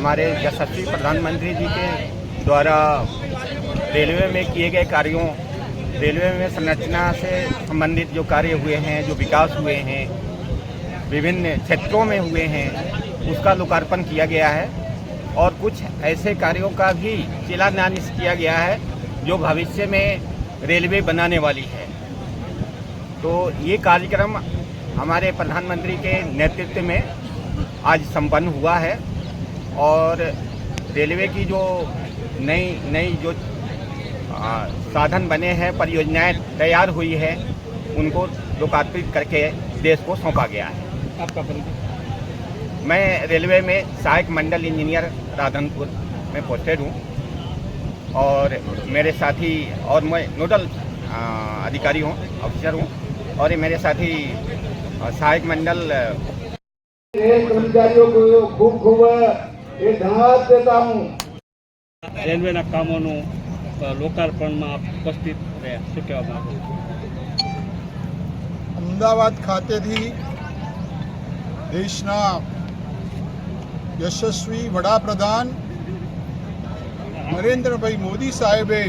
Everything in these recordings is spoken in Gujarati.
हमारे यशस्वी प्रधानमंत्री जी के द्वारा रेलवे में किए गए कार्यों, रेलवे में संरचना से संबंधित जो कार्य हुए हैं, जो विकास हुए हैं, विभिन्न क्षेत्रों में हुए हैं, उसका लोकार्पण किया गया है। और कुछ ऐसे कार्यों का भी शिलान्यास किया गया है, जो भविष्य में रेलवे बनाने वाली है। तो ये कार्यक्रम हमारे प्रधानमंत्री के नेतृत्व में आज संपन्न हुआ है। और रेलवे की जो नई नई जो आ, साधन बने हैं परियोजनाएँ तैयार हुई है उनको लोकार्पित करके देश को सौंपा गया है। आपका परिचय? मैं रेलवे में सहायक मंडल इंजीनियर राधनपुर में पोस्टेड हूँ और मेरे साथी और मैं नोडल अधिकारी हूँ ऑफिसर हूँ और ये मेरे साथी सहायक मंडल कर्मचारियों को खूब खूब એ ધન્યવાદ દેતા હું. રેલવેના કામોનું લોકાર્પણમાં ઉપસ્થિત રહ્યા. શું કહેવા માંગુ અમદાવાદ ખાતેથી દેશના યશસ્વી વડાપ્રધાન નરેન્દ્રભાઈ મોદી સાહેબે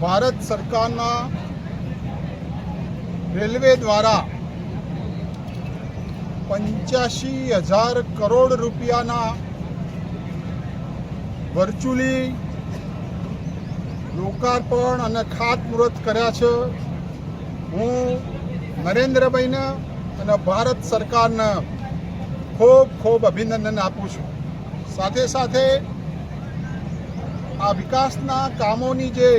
ભારત સરકારના રેલવે દ્વારા પંચ્યાસી હજાર કરોડ રૂપિયાના વર્ચ્યુઅલી લોકાર્પણ અને ખાતમુહૂર્ત કર્યા છે. હું નરેન્દ્રભાઈને અને ભારત સરકારને ખૂબ ખૂબ અભિનંદન આપું છું. સાથે સાથે આ વિકાસના કામોની જે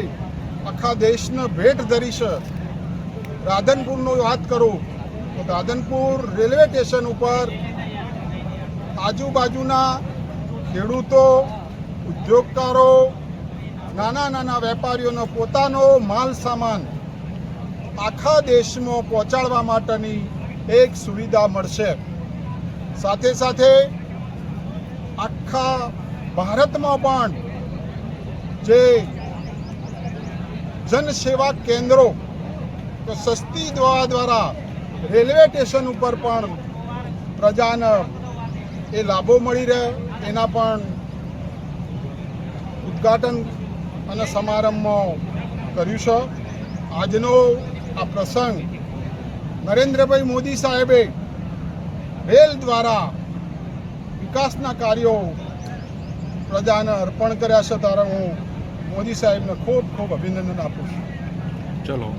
આખા દેશને ભેટ ધરી છે, રાધનપુરનો વાત કરું રાધનપુર રેલવે સ્ટેશન ઉપર આજુબાજુના ખેડૂતો, ઉદ્યોગકારો, નાના નાના વેપારીઓનો પોતાનો માલ સામાન આખા દેશમાં પહોંચાડવા માટેની એક સુવિધા મળશે. સાથે સાથે આખા ભારતમાં પણ જે જનસેવા કેન્દ્રો, તો સસ્તી દવા દ્વારા રેલવે સ્ટેશન ઉપર પણ પ્રજાને એ લાભો મળી રહે, એના પણ ઉદ્ઘાટન અને સમારંભમાં કર્યું છે. આજનો આ પ્રસંગ નરેન્દ્રભાઈ મોદી સાહેબે રેલ દ્વારા વિકાસના કાર્યો પ્રજાને અર્પણ કર્યા છે. ત્યારે હું મોદી સાહેબને ખૂબ ખૂબ અભિનંદન આપું છું. ચલો.